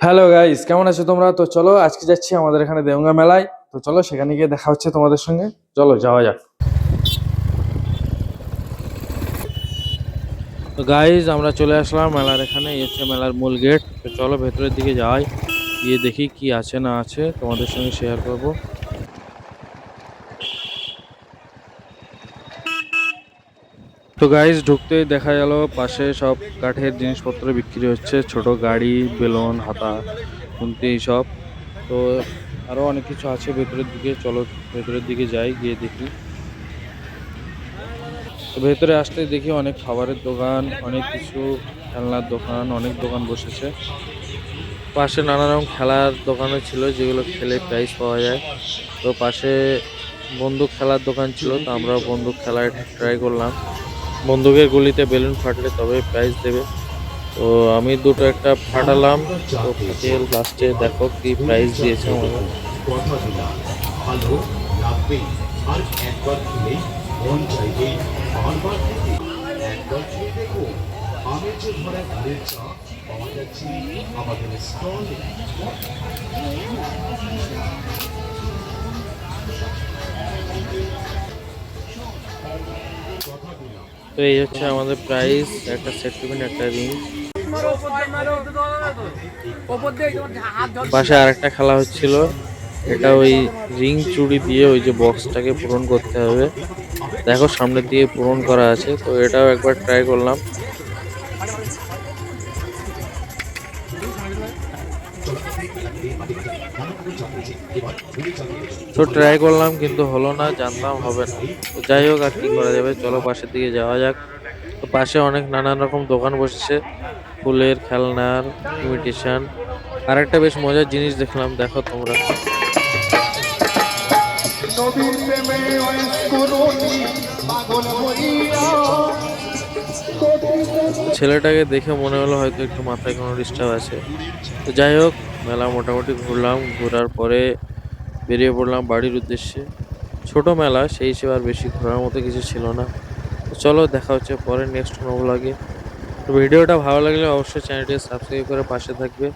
Hello guys, কেমন আছো তোমরা? তো চলো, আজকে যাচ্ছি আমাদের এখানে দেউঙ্গা মেলায়। তো চলো, সেখানে গিয়ে দেখা হচ্ছে তোমাদের সঙ্গে। চলো, যাওয়া যাক। তো গাইজ আমরা চলে আসলাম মেলার এখানে হচ্ছে মেলার মূল গেট। তো চলো, ভেতরের দিকে যাই গিয়ে দেখি কি আছে না আছে, তোমাদের সঙ্গে শেয়ার করব। তো গাইজ ঢুকতেই দেখা গেল, পাশে সব কাঠের জিনিসপত্র বিক্রি হচ্ছে, ছোট গাড়ি, বেলুন, হাতা, খুন্তি, এইসব। তো আরও অনেক কিছু আছে ভেতরের দিকে, চলো ভেতরের দিকে যাই, গিয়ে দেখি। ভেতরে আসতে দেখি অনেক খাবারের দোকান, অনেক কিছু খেলনার দোকান, অনেক দোকান বসেছে। পাশে নানা রকম খেলার দোকানও ছিল, যেগুলো খেলে প্রাইজ পাওয়া যায়। তো পাশে বন্দুক খেলার দোকান ছিল, তো আমরা বন্দুক খেলায় ট্রাই করলাম। বন্দুকের গুলিতে বেলুন ফাটলে তবে প্রাইজ দেবে। তো আমি দুটো একটা ফাটালাম, তো ফাটিয়ে লাস্টে দেখো কি প্রাইজ দিয়েছে আর একবার তো এই হচ্ছে আমাদের প্রাইস একটা সেট টিফিন একটা রিং পাশে আরেকটা খেলা হচ্ছিল। এটা ওই রিং চুড়ি দিয়ে ওই যে বক্সটাকে পূরণ করতে হবে। দেখো সামনের দিকে পূরণ করা আছে, তো এটাও একবার ট্রাই করলাম। তো ট্রাই করলাম, কিন্তু হলো না জানতাম হবে না। তো যাই হোক, আর কি করা যাবে? চলো, পাশের দিকে যাওয়া যাক। তো পাশে অনেক নানান রকম দোকান বসেছে। ফুলের খেলনার ইমিটেশন আর একটা বেশ মজার জিনিস দেখলাম, দেখো তোমরা। নবীর প্রেমে পাগল ছেলেটাকে দেখে মনে হলো হয়তো একটু মাথায় কোনো ডিস্টার্ব আছে। তো যাই হোক, মেলা মোটামুটি ঘুরলাম, ঘোরার পরে বেরিয়ে পড়লাম বাড়ির উদ্দেশ্যে। ছোট মেলা, সেই হিসেবে আর বেশি ঘোরার মতো কিছু ছিল না। তো চলো, দেখা হচ্ছে পরে নেক্সট কোনো ব্লগে তো ভিডিওটা ভালো লাগলে অবশ্যই চ্যানেলটি সাবস্ক্রাইব করে পাশে থাকবে।